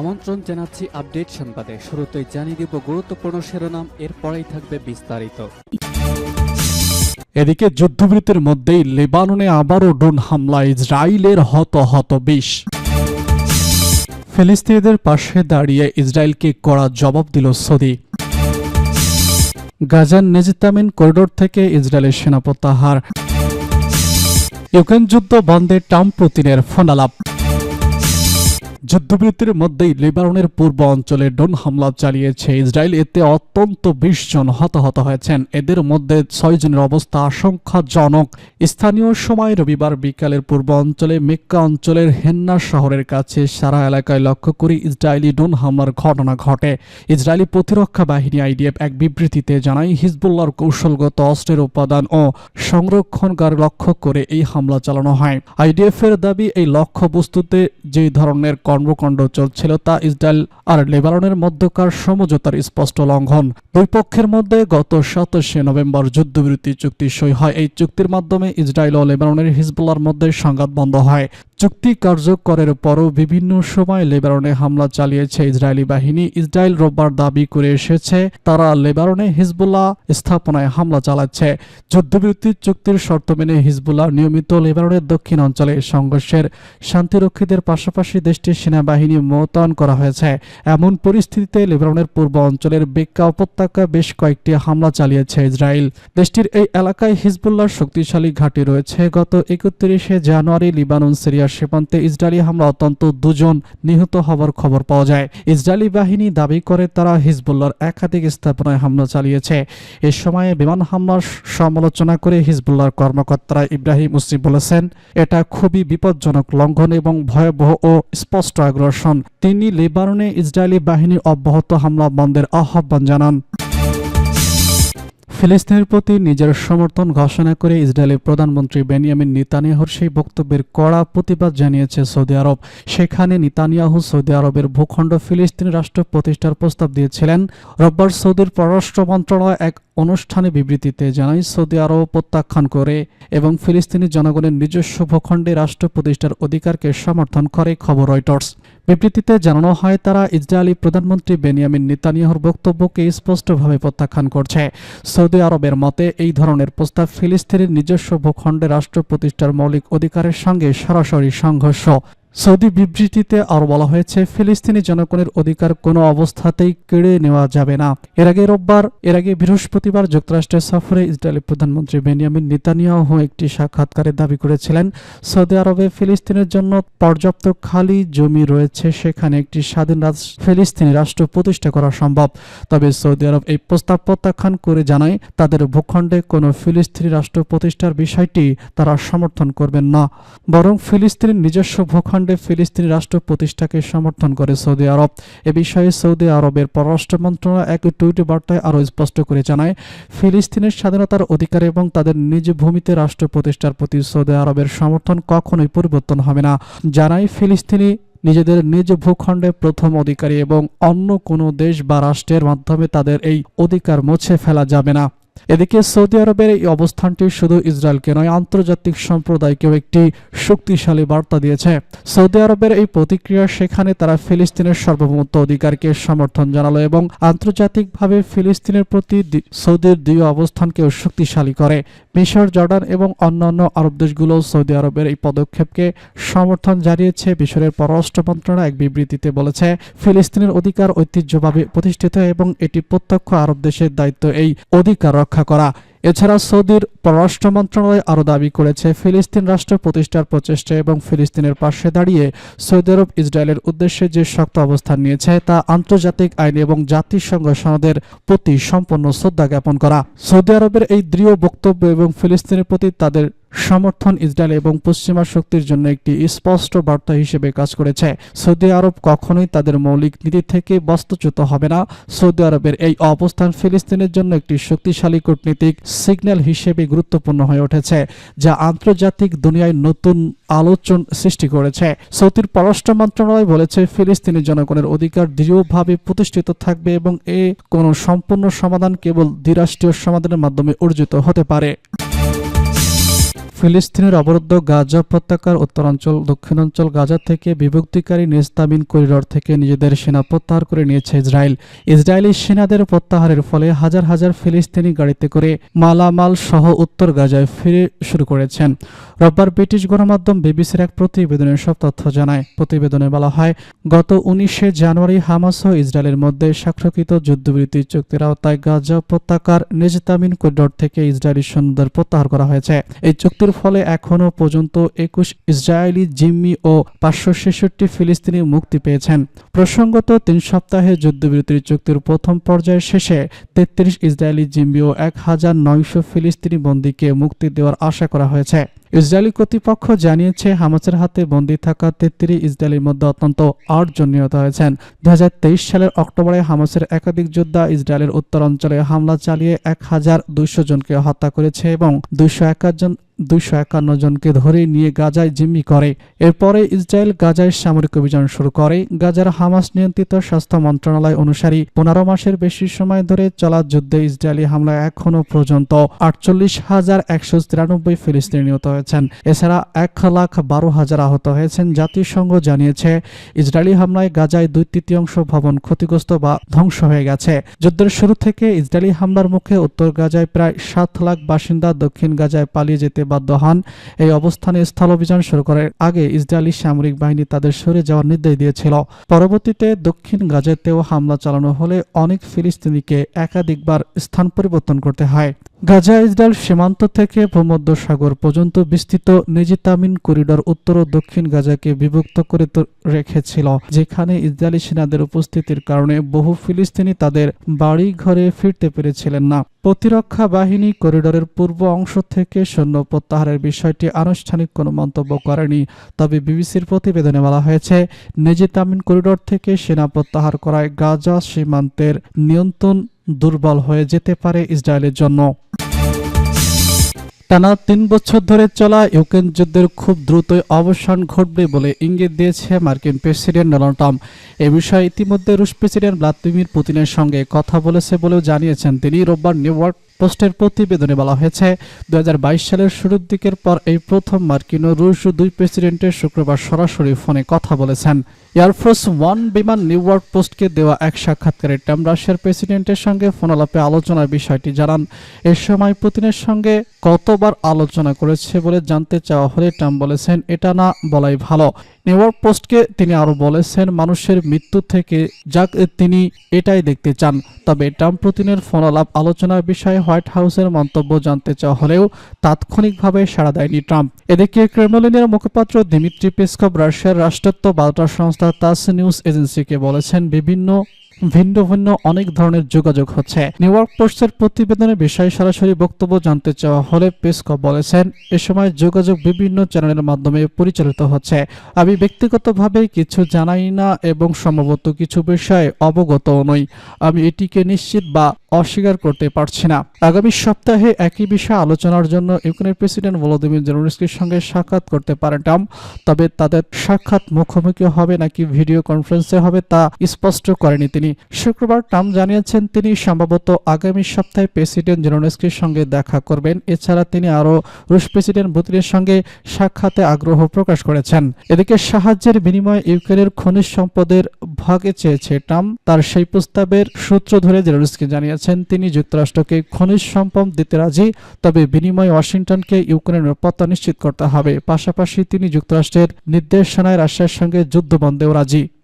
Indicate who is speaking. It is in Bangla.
Speaker 1: আমন্ত্রণ জানাচ্ছি আপডেট সংবাদে শুরুতেই জানিয়ে দিব গুরুত্বপূর্ণ শিরোনাম এরপরেই থাকবে বিস্তারিত
Speaker 2: এদিকে যুদ্ধবৃত্তির মধ্যেই লেবাননে আবারও ড্রোন হামলা ইসরায়েলের হত হত বিষ ফিলিস্তিনিদের পাশে দাঁড়িয়ে ইসরায়েলকে কড়া জবাব দিল সৌদি গাজার নেজিতামিন করিডোর থেকে ইসরায়েলের সেনা প্রত্যাহার ইউক্রেন যুদ্ধ বন্ধে ট্রাম্প পুতিনের ফোনালাপ যুদ্ধবিরতির মধ্যেই লেবাননের পূর্ব অঞ্চলে ড্রোন হামলা চালিয়েছে ইসরায়েল এতে অত্যন্ত বিশ জন হতাহত হয়েছেন এদের মধ্যে ছয় জনের অবস্থা আশঙ্কাজনক স্থানীয় সময় রবিবার বিকালের পূর্ব অঞ্চলে মেক্কা অঞ্চলের হেন্না শহরের কাছে সারা এলাকায় লক্ষ্য করে ইসরায়েলি ড্রোন হামলার ঘটনা ঘটে ইসরায়েলি প্রতিরক্ষা বাহিনী আইডিএফ এক বিবৃতিতে জানায় হিজবুল্লার কৌশলগত অস্ত্রের উপাদান ও সংরক্ষণগার লক্ষ্য করে এই হামলা চালানো হয় আইডিএফ এর দাবি এই লক্ষ্য বস্তুতে যে ধরনের কর্মকাণ্ড চলছিল তা ইসরায়েল আর লেবাননের মধ্যকার সমঝোতার স্পষ্ট লঙ্ঘন দুই পক্ষের মধ্যে গত সাতাশে নভেম্বর যুদ্ধবিরতি চুক্তি সই হয় এই চুক্তির মাধ্যমে ইসরায়েল ও লেবাননের হিজবুল্লার মধ্যে সংঘাত বন্ধ হয় চুক্তি কার্যকরের পরও বিভিন্ন সময় লেবাননে হামলা চালিয়েছে ইসরায়েলি বাহিনী ইসরায়েল রোববার দাবি করে এসেছে তারা লেবাননে হিজবুল্লাহ স্থাপনায় হামলা চালাচ্ছে যুদ্ধবিরতি চুক্তির শর্ত মেনে হিজবুল্লাহ নিয়মিত লেবাননের দক্ষিণ অঞ্চলে সংঘর্ষের শান্তিরক্ষীদের পাশাপাশি দেশটির সেনাবাহিনী মোতায়েন করা হয়েছে এমন পরিস্থিতিতে লেবাননের পূর্ব অঞ্চলের বেক্কা উপত্যকা বেশ কয়েকটি হামলা চালিয়েছে ইসরায়েল দেশটির এই এলাকায় হিজবুল্লাহর শক্তিশালী ঘাঁটি রয়েছে গত একত্রিশে জানুয়ারি লিবানন সিরিয়া সীমান্তে ইসরায়েলি হামলা অত্যন্ত দুজন নিহত হবার খবর পাওয়া যায় ইসরায়েলি বাহিনী দাবি করে তারা হিজবুল্লার একাধিক স্থাপনায় হামলা চালিয়েছে এ সময়ে বিমান হামলার সমালোচনা করে হিজবুল্লার কর্মকর্তারা ইব্রাহিম মুসিম বলেছেন এটা খুবই বিপজ্জনক লঙ্ঘন এবং ভয়াবহ ও স্পষ্ট আগ্রাসন তিনি লেবাননে ইসরায়েলি বাহিনীর অব্যাহত হামলা বন্ধের আহ্বান জানান ফিলিস্তিনের প্রতি নিজের সমর্থন ঘোষণা করে ইসরায়েলের প্রধানমন্ত্রী বেনিয়ামিন নিতানিয়াহুর সেই বক্তব্যের কড়া প্রতিবাদ জানিয়েছে সৌদি আরব সেখানে নিতানিয়াহু সৌদি আরবের ভূখণ্ড ফিলিস্তিন রাষ্ট্র প্রতিষ্ঠার প্রস্তাব দিয়েছিলেন রোববার সৌদির পররাষ্ট্র মন্ত্রণালয় এক অনুষ্ঠানে বিবৃতিতে জানায় সৌদি আরব প্রত্যাখ্যান করে এবং ফিলিস্তিনি জনগণের নিজস্ব ভূখণ্ডে রাষ্ট্র প্রতিষ্ঠার অধিকারকে সমর্থন করে খবর রয়টার্স বিবৃতিতে জানানো হয় তারা ইসরায়েলি প্রধানমন্ত্রী বেনিয়ামিন নেতানিয়াহুর বক্তব্যকে স্পষ্টভাবে প্রত্যাখ্যান করছে সৌদি আরবের মতে এই ধরনের প্রস্তাব ফিলিস্তিনের নিজস্ব ভূখণ্ডে রাষ্ট্র প্রতিষ্ঠার মৌলিক অধিকারের সঙ্গে সরাসরি সংঘর্ষ সৌদি বিবৃতিতে আরও বলা হয়েছে ফিলিস্তিনি জনগণের অধিকার কোনো অবস্থাতেই কেড়ে নেওয়া যাবে না এর আগে রোববার এর আগে বৃহস্পতিবার যুক্তরাষ্ট্রের সফরে ইসরায়েলের প্রধানমন্ত্রী বেনিয়ামিন নেতানিয়াহু একটি সাক্ষাৎকারে দাবি করেছিলেন সৌদি আরবে ফিলিস্তিনের জন্য পর্যাপ্ত খালি জমি রয়েছে সেখানে একটি স্বাধীন ফিলিস্তিনি রাষ্ট্র প্রতিষ্ঠা করা সম্ভব তবে সৌদি আরব এই প্রস্তাব প্রত্যাখ্যান করে জানায় তাদের ভূখণ্ডে কোনো ফিলিস্তিনি রাষ্ট্র প্রতিষ্ঠার বিষয়টি তারা সমর্থন করবেন না বরং ফিলিস্তিনের নিজস্ব ভূখণ্ড হত্যাকাণ্ডে ফিলিস্তিনি রাষ্ট্র প্রতিষ্ঠাকে সমর্থন করে সৌদি আরব এ বিষয়ে সৌদি আরবের পররাষ্ট্র মন্ত্রণালয় এক টুইট বার্তায় আরও স্পষ্ট করে জানায় ফিলিস্তিনের স্বাধীনতার অধিকার এবং তাদের নিজ ভূমিতে রাষ্ট্র প্রতিষ্ঠার প্রতি সৌদি আরবের সমর্থন কখনোই পরিবর্তন হবে না জানায় ফিলিস্তিনি নিজেদের নিজ ভূখণ্ডে প্রথম অধিকারী এবং অন্য কোনো দেশ বা রাষ্ট্রের মাধ্যমে তাদের এই অধিকার মুছে ফেলা যাবে না এদিকে সৌদি আরবের এই অবস্থানটি শুধু ইসরায়েলকে নয় আন্তর্জাতিক সম্প্রদায়কেও একটি শক্তিশালী বার্তা দিয়েছে সৌদি আরবের এই প্রতিক্রিয়া সেখানে তারা ফিলিস্তিনের সার্বভৌমত্ব অধিকারকে সমর্থন জানালো এবং আন্তর্জাতিকভাবে ফিলিস্তিনের প্রতি সৌদির দৃঢ় অবস্থানকেও শক্তিশালী করে মিশর জর্ডান এবং অন্যান্য আরব দেশগুলো সৌদি আরবের এই পদক্ষেপকে সমর্থন জানিয়েছে মিশরের পররাষ্ট্র মন্ত্রণা এক বিবৃতিতে বলেছে ফিলিস্তিনের অধিকার ঐতিহ্যভাবে প্রতিষ্ঠিত এবং এটি প্রত্যক্ষ আরব দেশের দায়িত্ব এই অধিকার রক্ষা করা এছাড়া সৌদির পররাষ্ট্র মন্ত্রণালয় আরও দাবি করেছে ফিলিস্তিন রাষ্ট্র প্রতিষ্ঠার প্রচেষ্টা এবং ফিলিস্তিনের পাশে দাঁড়িয়ে সৌদি আরব ইসরায়েলের উদ্দেশ্যে যে শক্ত অবস্থান নিয়েছে তা আন্তর্জাতিক আইন এবং জাতিসংঘ সনদের প্রতি সম্পূর্ণ শ্রদ্ধা জ্ঞাপন করা সৌদি আরবের এই দৃঢ় বক্তব্য এবং ফিলিস্তিনের প্রতি তাদের সমর্থন ইসরায়েল এবং পশ্চিমা শক্তির জন্য একটি স্পষ্ট বার্তা হিসেবে কাজ করেছে সৌদি আরব কখনোই তাদের মৌলিক নীতি থেকে বাস্তুচ্যুত হবে না সৌদি আরবের এই অবস্থান ফিলিস্তিনের জন্য একটি শক্তিশালী কূটনীতিক সিগন্যাল হিসেবে গুরুত্বপূর্ণ হয়ে উঠেছে যা আন্তর্জাতিক দুনিয়ায় নতুন আলোচন সৃষ্টি করেছে সৌদির পররাষ্ট্র মন্ত্রণালয় বলেছে ফিলিস্তিনি জনগণের অধিকার দৃঢ়ভাবে প্রতিষ্ঠিত থাকবে এবং এ কোনো সম্পূর্ণ সমাধান কেবল দ্বিরাষ্ট্রীয় সমাধানের মাধ্যমে অর্জিত হতে পারে ফিলিস্তিনের অবরুদ্ধ গাজা উপত্যকার উত্তরাঞ্চল দক্ষিণাঞ্চল গাজা থেকে বিভক্তিকারী নেস্তামিন করিডর থেকে নিজেদের সেনা প্রত্যাহার করে নিয়েছে ইসরায়েল ইসরায়েলি সেনাদের প্রত্যাহারের ফলে হাজার হাজার ফিলিস্তিনি গাড়িতে করে মালামাল সহ উত্তর গাজায় ফিরে শুরু করেছেন রোববার ব্রিটিশ গণমাধ্যম বিবিসির এক প্রতিবেদনে সব তথ্য জানায় প্রতিবেদনে বলা হয় গত উনিশে জানুয়ারি হামাস ও ইসরায়েলের মধ্যে স্বাক্ষরিত যুদ্ধবিরতি চুক্তির আওতায় গাজা উপত্যকার নেজতামিন করিডর থেকে ইসরায়েলি সৈন্যদের প্রত্যাহার করা হয়েছে এই চুক্তির ফলে এখনও পর্যন্ত একুশ ইসরায়েলি জিম্মি ও পাঁচশো ছেষট্টি ফিলিস্তিনি মুক্তি পেয়েছেন প্রসঙ্গত তিন সপ্তাহে যুদ্ধবিরতির চুক্তির প্রথম পর্যায়ের শেষে তেত্রিশ ইসরায়েলি জিম্মি ও এক হাজার নয়শো ফিলিস্তিনি বন্দীকে মুক্তি দেওয়ার আশা করা হয়েছে ইসরায়েলি কর্তৃপক্ষ জানিয়েছে হামাসের হাতে বন্দী থাকা তেত্রি ইসরায়েলের মধ্যে অত্যন্ত আটজন নিহত হয়েছেন দু সালের অক্টোবরে হামাসের একাধিক যোদ্ধা ইসরায়েলের উত্তরাঞ্চলে হামলা চালিয়ে এক হাজার দুইশো জনকে হত্যা করেছে এবং দুইশো জন দুইশো একান্ন জনকে ধরে নিয়ে গাজায় জিম্মি করে এরপরে ইসরায়েল গাজায় সামরিক অভিযান শুরু করে গাজার হামাস নিয়ন্ত্রিত স্বাস্থ্য মন্ত্রণালয় অনুসারী পনেরো মাসের বেশি সময় ধরে চলা যুদ্ধে ইসরায়েলি হামলা এখনও পর্যন্ত আটচল্লিশ হাজার একশো তিরানব্বই ফিলিস্তিনি নিহত হয়েছে হয়েছেন এছাড়া এক লাখ বারো হাজার আহত হয়েছেন জাতিসংঘ জানিয়েছে ইসরায়েলি হামলায় গাজায় দুই তৃতীয়াংশ ভবন ক্ষতিগ্রস্ত বা ধ্বংস হয়ে গেছে যুদ্ধের শুরু থেকে ইসরায়েলি হামলার মুখে উত্তর গাজায় প্রায় সাত লাখ বাসিন্দা দক্ষিণ গাজায় পালিয়ে যেতে বাধ্য হন এই অবস্থানে স্থল অভিযান শুরু করার আগে ইসরায়েলি সামরিক বাহিনী তাদের সরে যাওয়ার নির্দেশ দিয়েছিল পরবর্তীতে দক্ষিণ গাজাতেও হামলা চালানো হলে অনেক ফিলিস্তিনিকে একাধিকবার স্থান পরিবর্তন করতে হয় গাজা ইসরায়েল সীমান্ত থেকে সাগর পর্যন্ত বিস্তৃত নেজিতামিন করিডর উত্তর ও দক্ষিণ গাজাকে বিভক্ত করে রেখেছিল যেখানে ইসরায়েলি সেনাদের উপস্থিতির কারণে বহু ফিলিস্তিনি তাদের বাড়ি ঘরে ফিরতে পেরেছিলেন না প্রতিরক্ষা বাহিনী করিডরের পূর্ব অংশ থেকে সৈন্য প্রত্যাহারের বিষয়টি আনুষ্ঠানিক কোনো মন্তব্য করেনি তবে বিবিসির প্রতিবেদনে বলা হয়েছে নেজিতামিন করিডর থেকে সেনা প্রত্যাহার করায় গাজা সীমান্তের নিয়ন্ত্রণ দুর্বল হয়ে যেতে পারে ইসরায়েলের জন্য টানা তিন বছর ধরে চলা ইউক্রেন যুদ্ধের খুব দ্রুতই অবসান ঘটবে বলে ইঙ্গিত দিয়েছে মার্কিন প্রেসিডেন্ট ডোনাল্ড ট্রাম্প এ বিষয়ে ইতিমধ্যে রুশ প্রেসিডেন্ট ভ্লাদিমির পুতিনের সঙ্গে কথা বলেছে বলেও জানিয়েছেন তিনি রোববার নিউ ইয়র্ক পোস্টের প্রতিবেদনে বলা হয়েছে দু সালের শুরুর দিকের পর এই প্রথম মার্কিন ও রুশ দুই প্রেসিডেন্টের শুক্রবার সরাসরি ফোনে কথা বলেছেন এয়ারফোর্স ওয়ান বিমান নিউ ইয়র্ক পোস্টকে দেওয়া এক সাক্ষাৎকারে ট্রাম্প রাশিয়ার প্রেসিডেন্টের সঙ্গে ফোনালাপে আলোচনার বিষয়টি জানান এ সময় পুতিনের সঙ্গে কতবার আলোচনা করেছে বলে জানতে চাওয়া হলে ট্রাম্প বলেছেন এটা না বলাই ভালো নিউ ইয়র্ক পোস্টকে তিনি আরও বলেছেন মানুষের মৃত্যু থেকে যাক তিনি এটাই দেখতে চান তবে ট্রাম্প পুতিনের ফোনালাপ আলোচনার বিষয়ে হোয়াইট হাউসের মন্তব্য জানতে চাওয়া হলেও তাৎক্ষণিকভাবে সাড়া দেয়নি ট্রাম্প এদিকে ক্রেমলিনের মুখপাত্র দিমিত্রি পেসকভ রাশিয়ার রাষ্ট্রত্ব বার্তা সংস্থা তাস নিউজ এজেন্সিকে বলেছেন বিভিন্ন ভিন্ন ভিন্ন অনেক ধরনের যোগাযোগ হচ্ছে নিউ ইয়র্ক পোস্টের প্রতিবেদনের বিষয়ে সরাসরি বক্তব্য জানতে চাওয়া হলে পেসকো বলেছেন এ সময় যোগাযোগ বিভিন্ন চ্যানেলের মাধ্যমে পরিচালিত হচ্ছে আমি ব্যক্তিগতভাবে কিছু জানাই না এবং সম্ভবত কিছু বিষয়ে অবগত নই আমি এটিকে নিশ্চিত বা অস্বীকার করতে পারছি না আগামী সপ্তাহে একই বিষয়ে আলোচনার জন্য ইউক্রেনের প্রেসিডেন্ট ভলোদিমির জেলনস্কির সঙ্গে সাক্ষাৎ করতে পারেন ট্রাম্প তবে তাদের সাক্ষাৎ মুখোমুখি হবে নাকি ভিডিও কনফারেন্সে হবে তা স্পষ্ট করেনি তিনি শুক্রবার ট্রাম্প জানিয়েছেন তিনি সম্ভবত আগামী সপ্তাহে প্রেসিডেন্ট জেলোনস্কির সঙ্গে দেখা করবেন এছাড়া তিনি আরও রুশ প্রেসিডেন্ট পুতিনের সঙ্গে সাক্ষাতে আগ্রহ প্রকাশ করেছেন এদিকে সাহায্যের বিনিময়ে ইউক্রেনের খনিজ সম্পদের ভাগে চেয়েছে ট্রাম্প তার সেই প্রস্তাবের সূত্র ধরে জেলোনস্কি জানিয়েছেন তিনি যুক্তরাষ্ট্রকে খনিজ সম্পদ দিতে রাজি তবে বিনিময়ে ওয়াশিংটনকে ইউক্রেনের নিরাপত্তা নিশ্চিত করতে হবে পাশাপাশি তিনি যুক্তরাষ্ট্রের নির্দেশনায় রাশিয়ার সঙ্গে যুদ্ধ বন্ধেও রাজি